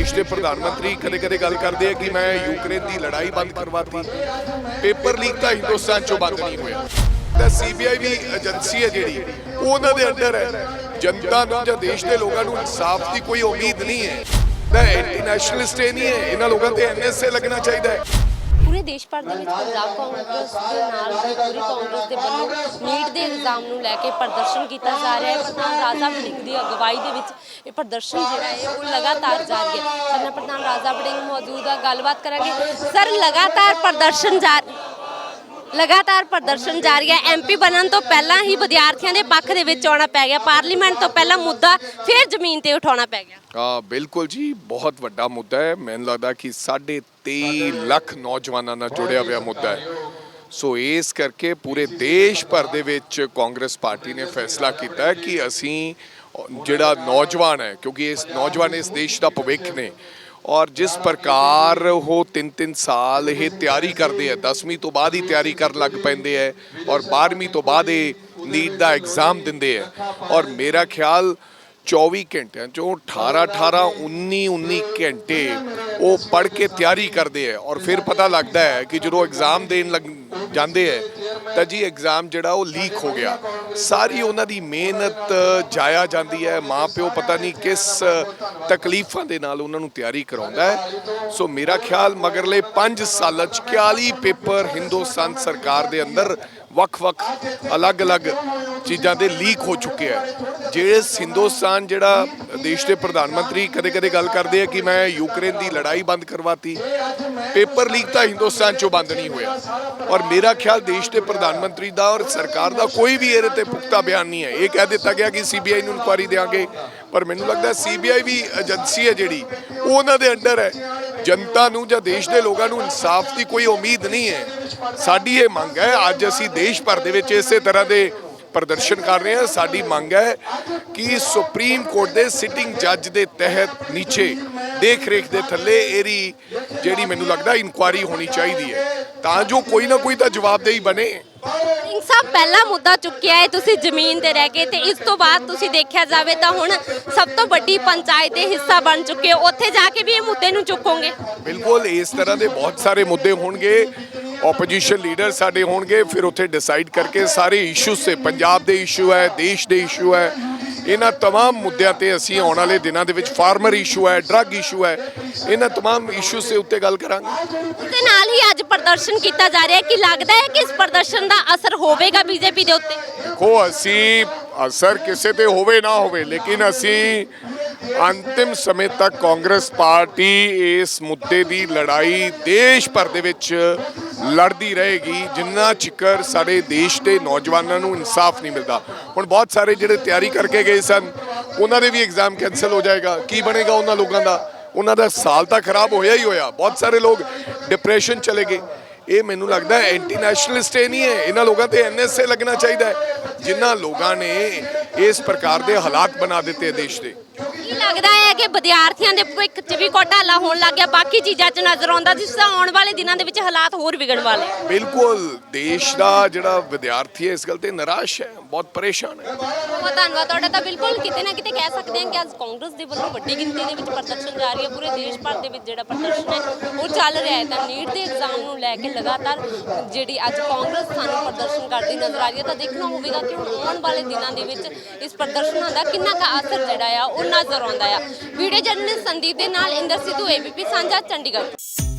ਦੇਸ਼ ਦੇ ਪ੍ਰਧਾਨ ਮੰਤਰੀ ਕਦੇ-ਕਦੇ ਗੱਲ ਕਰਦੇ ਆ ਕਿ ਮੈਂ ਯੂਕਰੇਨ ਦੀ ਲੜਾਈ ਬੰਦ ਕਰਵਾਤੀ। ਪੇਪਰ ਲੀਕ ਤਾਂ ਹਿੰਦੁਸਤਾਨ ਚੋਂ ਬੰਦ ਨਹੀਂ ਹੋਇਆ। ਤਾਂ ਸੀਬੀਆਈ ਵੀ ਏਜੰਸੀ ਹੈ ਜਿਹੜੀ, ਉਹਨਾਂ ਦੇ ਅੰਡਰ ਹੈ। ਜਨਤਾ ਨੂੰ ਜਾਂ ਦੇਸ਼ ਦੇ ਲੋਕਾਂ ਨੂੰ ਇਨਸਾਫ ਦੀ ਕੋਈ ਉਮੀਦ ਨਹੀਂ ਹੈ। ਤਾਂ ਐਂਟੀ ਨਹੀਂ ਹੈ, ਇਹਨਾਂ ਲੋਕਾਂ ਤੇ ਐਨਐਸਏ ਲੱਗਣਾ ਚਾਹੀਦਾ ਹੈ। ਪੂਰੇ ਦੇਸ਼ ਭਰ ਦੇ ਵਿੱਚ ਪੰਜਾਬ ਕਾਂਗਰਸ ਦੇ ਨਾਲ ਪੂਰੀ ਕਾਂਗਰਸ ਦੇ ਵੱਲੋਂ ਨੀਟ ਦੇ ਇਲਜ਼ਾਮ ਨੂੰ ਲੈ ਕੇ ਪ੍ਰਦਰਸ਼ਨ ਕੀਤਾ ਜਾ ਰਿਹਾ ਹੈ। ਪ੍ਰਧਾਨ ਰਾਜਾ ਵੜਿੰਗ ਦੀ ਅਗਵਾਈ ਦੇ ਵਿੱਚ ਇਹ ਪ੍ਰਦਰਸ਼ਨ ਜਿਹੜਾ ਹੈ, ਉਹ ਲਗਾਤਾਰ ਜਾਰੀ ਹੈ। ਸਾਡੇ ਪ੍ਰਧਾਨ ਰਾਜਾ ਵੜਿੰਗ ਮੌਜੂਦ ਆ ਗੱਲਬਾਤ ਕਰਾਂਗੇ। ਸਰ, ਲਗਾਤਾਰ ਪ੍ਰਦਰਸ਼ਨ ਜਾਰੀ ਲਗਾਤਾਰ ਪ੍ਰਦਰਸ਼ਨ ਜਾਰੀ ਹੈ। ਐਮਪੀ ਬਣਨ ਤੋਂ ਪਹਿਲਾਂ ਹੀ ਵਿਦਿਆਰਥੀਆਂ ਦੇ ਪੱਖ ਦੇ ਵਿੱਚ ਆਉਣਾ ਪੈ ਗਿਆ। ਪਾਰਲੀਮੈਂਟ ਤੋਂ ਪਹਿਲਾਂ ਮੁੱਦਾ ਫਿਰ ਜ਼ਮੀਨ ਤੇ ਉਠਾਉਣਾ ਪੈ ਗਿਆ। ਹਾਂ ਬਿਲਕੁਲ ਜੀ, ਬਹੁਤ ਵੱਡਾ ਮੁੱਦਾ ਹੈ। ਮੈਨੂੰ ਲੱਗਦਾ ਕਿ 23 ਲੱਖ ਨੌਜਵਾਨਾਂ ਨਾਲ ਜੁੜਿਆ ਹੋਇਆ ਮੁੱਦਾ ਹੈ। ਸੋ ਇਸ ਕਰਕੇ ਪੂਰੇ ਦੇਸ਼ ਭਰ ਦੇ ਵਿੱਚ ਕਾਂਗਰਸ ਪਾਰਟੀ ਨੇ ਫੈਸਲਾ ਕੀਤਾ ਕਿ ਅਸੀਂ ਜਿਹੜਾ ਨੌਜਵਾਨ ਹੈ, ਕਿਉਂਕਿ ਇਸ ਨੌਜਵਾਨ ਇਸ ਦੇਸ਼ ਦਾ ਭਵਿੱਖ ਨੇ ਔਰ ਜਿਸ ਪ੍ਰਕਾਰ ਉਹ 3-3 ਸਾਲ ਇਹ ਤਿਆਰੀ ਕਰਦੇ ਆ 10ਵੀਂ ਤੋਂ ਬਾਅਦ ਹੀ ਤਿਆਰੀ ਕਰਨ ਲੱਗ ਪੈਂਦੇ ਆ ਔਰ 12ਵੀਂ ਤੋਂ ਬਾਅਦ ਇਹ ਨੀਟ ਦਾ ਐਗਜ਼ਾਮ ਦਿੰਦੇ ਆ। ਔਰ ਮੇਰਾ ਖਿਆਲ 24 ਘੰਟਿਆਂ ਚੋਂ 18 18 19 19 ਘੰਟੇ ਉਹ ਪੜ੍ਹ ਕੇ ਤਿਆਰੀ ਕਰਦੇ ਆ। ਔਰ ਫਿਰ ਪਤਾ ਲੱਗਦਾ ਹੈ ਕਿ ਜਦੋਂ ਐਗਜ਼ਾਮ ਦੇਣ ਲੱਗ ਜਾਂਦੇ ਹੈ ਤਾਂ ਜੀ ਐਗਜ਼ਾਮ ਜਿਹੜਾ ਉਹ ਲੀਕ ਹੋ ਗਿਆ। ਸਾਰੀ ਉਹਨਾਂ ਦੀ ਮਿਹਨਤ ਜਾਇਆ ਜਾਂਦੀ ਹੈ। ਮਾਂ ਪਿਓ ਪਤਾ ਨਹੀਂ ਕਿਸ ਤਕਲੀਫਾਂ ਦੇ ਨਾਲ ਉਹਨਾਂ ਨੂੰ ਤਿਆਰੀ ਕਰਾਉਂਦਾ ਹੈ। ਸੋ ਮੇਰਾ ਖਿਆਲ ਮਗਰਲੇ 5 ਸਾਲਾਂ ਚ 41 ਪੇਪਰ ਹਿੰਦੁਸਤਾਨ ਸਰਕਾਰ ਦੇ ਅੰਦਰ ਵੱਖ-ਵੱਖ, ਅਲੱਗ-ਅਲੱਗ ਚੀਜ਼ਾਂ ਦੇ ਲੀਕ ਹੋ ਚੁੱਕੇ ਆ। ਜਿਹੜੇ ਹਿੰਦੁਸਤਾਨ ਜਿਹੜਾ ਦੇਸ਼ ਦੇ ਪ੍ਰਧਾਨ ਮੰਤਰੀ ਕਦੇ-ਕਦੇ ਗੱਲ ਕਰਦੇ ਆ ਕਿ ਮੈਂ ਯੂਕਰੇਨ ਦੀ ਲੜਾਈ ਬੰਦ ਕਰਵਾਤੀ। ਪੇਪਰ ਲੀਕ ਤਾਂ ਹਿੰਦੁਸਤਾਨ ਚੋਂ ਬੰਦ ਨਹੀਂ ਹੋਇਆ। ਔਰ ਮੇਰਾ ਖਿਆਲ ਦੇਸ਼ ਦੇ ਪ੍ਰਧਾਨ ਮੰਤਰੀ ਦਾ ਔਰ ਸਰਕਾਰ ਦਾ ਕੋਈ ਵੀ ਇਹਦੇ ਤੇ ਪੁਖਤਾ ਬਿਆਨ ਨਹੀਂ ਹੈ। ਇਹ ਕਹਿ ਦਿੱਤਾ ਗਿਆ ਕਿ ਸੀਬੀਆਈ ਨੂੰ ਇਨਕੁਆਰੀ ਦੇਾਂਗੇ ਪਰ ਮੈਨੂੰ ਲੱਗਦਾ ਸੀਬੀਆਈ ਵੀ ਏਜੰਸੀ ਹੈ ਜਿਹੜੀ, ਉਹ ਉਹਨਾਂ ਦੇ ਅੰਡਰ ਹੈ। ਜਨਤਾ ਨੂੰ ਜਾਂ ਦੇਸ਼ ਦੇ ਲੋਕਾਂ ਨੂੰ ਇਨਸਾਫ ਦੀ ਕੋਈ ਉਮੀਦ ਨਹੀਂ ਹੈ। ਸਾਡੀ ਇਹ ਮੰਗ ਹੈ, ਅੱਜ ਅਸੀਂ ਦੇਸ਼ ਭਰ ਦੇ ਵਿੱਚ ਇਸੇ ਤਰ੍ਹਾਂ ਦੇ ਪ੍ਰਦਰਸ਼ਨ ਕਰ ਰਹੇ ਹਾਂ। ਸਾਡੀ ਮੰਗ ਹੈ ਕਿ ਸੁਪਰੀਮ ਕੋਰਟ ਦੇ ਸਿਟਿੰਗ ਜੱਜ ਦੇ ਤਹਿਤ ਨੀਚੇ ਦੇਖ ਰੇਖ ਦੇ ਥੱਲੇ ਇਹਦੀ ਜਿਹੜੀ ਮੈਨੂੰ ਲੱਗਦਾ ਇਨਕੁਆਰੀ ਹੋਣੀ ਚਾਹੀਦੀ ਹੈ। ਤਾਂ ਜੋ ਕੋਈ ਨਾ ਕੋਈ ਤਾਂ ਜਵਾਬਦੇਹੀ ਬਣੇ। ਸਾਹਿਬ, ਪਹਿਲਾ ਮੁੱਦਾ ਚੁੱਕਿਆ ਹੈ, ਤੁਸੀਂ ਜ਼ਮੀਨ ਤੇ ਰਹਿ ਕੇ ਤੇ ਇਸ ਤੋਂ ਬਾਅਦ ਤੁਸੀਂ ਦੇਖਿਆ ਜਾਵੇ ਤਾਂ ਹੁਣ ਸਭ ਤੋਂ ਵੱਡੀ ਪੰਚਾਇਤ ਦੇ ਹਿੱਸਾ ਬਣ ਚੁੱਕੇ ਹੋ। ਉੱਥੇ ਜਾ ਕੇ ਵੀ ਇਹ ਮੁੱਦੇ ਨੂੰ ਚੁੱਕੋਗੇ? ਬਿਲਕੁਲ, ਇਸ ਤਰ੍ਹਾਂ ਦੇ ਬਹੁਤ ਸਾਰੇ ਮੁੱਦੇ ਹੋਣਗੇ। ਆਪੋਜੀਸ਼ਨ ਲੀਡਰ ਸਾਡੇ ਹੋਣਗੇ, ਫਿਰ ਉੱਥੇ ਡਿਸਾਈਡ ਕਰਕੇ ਸਾਰੇ ਇਸ਼ੂਸ ਤੇ ਪੰਜਾਬ ਦੇ ਇਸ਼ੂ ਹੈ, ਦੇਸ਼ ਦੇ ਇਸ਼ੂ ਹੈ ਇਹਨਾਂ तमाम ਮੁੱਦਿਆਂ ਤੇ ਅਸੀਂ ਆਉਣ ਵਾਲੇ ਦਿਨਾਂ ਦੇ ਵਿੱਚ ਫਾਰਮਰ ਇਸ਼ੂ ਹੈ ਡਰੱਗ ਇਸ਼ੂ ਹੈ ਇਹਨਾਂ तमाम ਇਸ਼ੂਸ ਦੇ ਉੱਤੇ ਗੱਲ ਕਰਾਂਗੇ ਤੇ ਨਾਲ ਹੀ ਅੱਜ ਪ੍ਰਦਰਸ਼ਨ ਕੀਤਾ ਜਾ ਰਿਹਾ ਹੈ ਕਿ ਲੱਗਦਾ ਹੈ ਕਿ ਇਸ ਪ੍ਰਦਰਸ਼ਨ ਦਾ ਅਸਰ ਹੋਵੇਗਾ ਬੀਜੇਪੀ ਦੇ ਉੱਤੇ ਦੇਖੋ ਅਸੀਂ ਅਸਰ ਕਿਸੇ ਤੇ ਹੋਵੇ ਨਾ ਹੋਵੇ ਲੇਕਿਨ ਅਸੀਂ ਅੰਤਿਮ ਸਮੇਂ ਤੱਕ ਕਾਂਗਰਸ ਪਾਰਟੀ ਇਸ ਮੁੱਦੇ ਦੀ ਲੜਾਈ ਦੇਸ਼ ਭਰ ਦੇ ਵਿੱਚ ਲੜਦੀ ਰਹੇਗੀ। ਜਿੰਨਾ ਚਿਕਰ ਸਾਡੇ ਦੇਸ਼ ਦੇ ਨੌਜਵਾਨਾਂ ਨੂੰ ਇਨਸਾਫ ਨਹੀਂ ਮਿਲਦਾ। ਹੁਣ ਬਹੁਤ ਸਾਰੇ ਜਿਹੜੇ ਤਿਆਰੀ ਕਰਕੇ ਗਏ ਸਨ, ਉਹਨਾਂ ਦੇ ਵੀ ਐਗਜ਼ਾਮ ਕੈਨਸਲ ਹੋ ਜਾਏਗਾ। ਕੀ ਬਣੇਗਾ ਉਹਨਾਂ ਲੋਕਾਂ ਦਾ? ਉਹਨਾਂ ਦਾ ਸਾਲ ਤਾਂ ਖਰਾਬ ਹੋਇਆ ਹੀ ਹੋਇਆ। ਬਹੁਤ ਸਾਰੇ ਲੋਕ ਡਿਪਰੈਸ਼ਨ ਚਲੇ ਗਏ। ਇਹ ਮੈਨੂੰ ਲੱਗਦਾ ਐਂਟੀ ਨੈਸ਼ਨਲਿਸਟ ਇਹ ਨਹੀਂ ਹੈ। ਇਹਨਾਂ ਲੋਕਾਂ ਤੇ ਐਨਐਸਏ ਲੱਗਣਾ ਚਾਹੀਦਾ ਹੈ। ਜਿਨ੍ਹਾਂ ਲੋਕਾਂ ਨੇ ਇਸ ਪ੍ਰਕਾਰ ਦੇ ਹਾਲਾਤ ਬਣਾ ਦਿੱਤੇ ਦੇਸ਼ ਦੇ। ਲੱਗਦਾ ਹੈ ਕਿ ਵਿਦਿਆਰਥੀਆਂ ਦੇ ਭਵਿੱਖ 'ਚ ਵੀ ਘੋਟਾਲਾ ਹੋਣ ਲੱਗ ਗਿਆ। ਬਾਕੀ ਚੀਜ਼ਾਂ 'ਚ ਨਜ਼ਰ ਆਉਂਦਾ, ਜਿਸ ਤਰ੍ਹਾਂ ਆਉਣ ਵਾਲੇ ਦਿਨਾਂ ਦੇ ਵਿੱਚ ਹਾਲਾਤ ਹੋਰ ਵਿਗੜਨ ਵਾਲੇ। ਬਿਲਕੁਲ, ਦੇਸ਼ ਦਾ ਜਿਹੜਾ ਵਿਦਿਆਰਥੀ ਹੈ, ਇਸ ਗੱਲ ਤੇ ਨਿਰਾਸ਼ ਹੈ। ਬਹੁਤ ਪਰੇਸ਼ਾਨ ਹੈ। ਬਹੁਤ ਧੰਨਵਾਦ। ਤੁਹਾਡਾ ਤਾਂ ਬਿਲਕੁਲ ਕਿਤੇ ਨਾ ਕਿਤੇ ਕਹਿ ਸਕਦੇ ਹਾਂ ਕਿ ਅੱਜ ਕਾਂਗਰਸ ਦੇ ਵੱਲੋਂ ਵੱਡੀ ਗਿਣਤੀ ਦੇ ਵਿੱਚ ਪ੍ਰਦਰਸ਼ਨ ਜਾਰੀ ਹੈ। ਪੂਰੇ ਦੇਸ਼ ਭਰ ਦੇ ਵਿੱਚ ਜਿਹੜਾ ਪ੍ਰਦਰਸ਼ਨ ਹੈ, ਉਹ ਚੱਲ ਰਿਹਾ ਹੈ। ਤਾਂ ਨੀਟ ਦੇ ਐਗਜ਼ਾਮ ਨੂੰ ਲੈ ਕੇ ਲਗਾਤਾਰ ਜਿਹੜੀ ਅੱਜ ਕਾਂਗਰਸ ਸਾਨੂੰ ਪ੍ਰਦਰਸ਼ਨ ਕਰਦੀ ਨਜ਼ਰ ਆ ਰਹੀ ਹੈ। ਤਾਂ ਦੇਖਣਾ ਹੋਵੇਗਾ ਕਿ ਹੁਣ ਆਉਣ ਵਾਲੇ ਦਿਨਾਂ ਦੇ ਵਿੱਚ ਇਸ ਪ੍ਰਦਰਸ਼ਨਾਂ ਦਾ ਕਿੰਨਾ ਕੁ ਅਸਰ ਜਿਹੜਾ ਆ, ਉਹ ਨਜ਼ਰ ਆਉਂਦਾ ਆ। ਵੀਡੀਓ ਜਰਨਲਿਸਟ ਸੰਦੀਪ ਦੇ ਨਾਲ ਇੰਦਰ ਸਿੱਧੂ, ਏਬੀਪੀ, ਸਾਂਝਾ ਚੰਡੀਗੜ੍ਹ।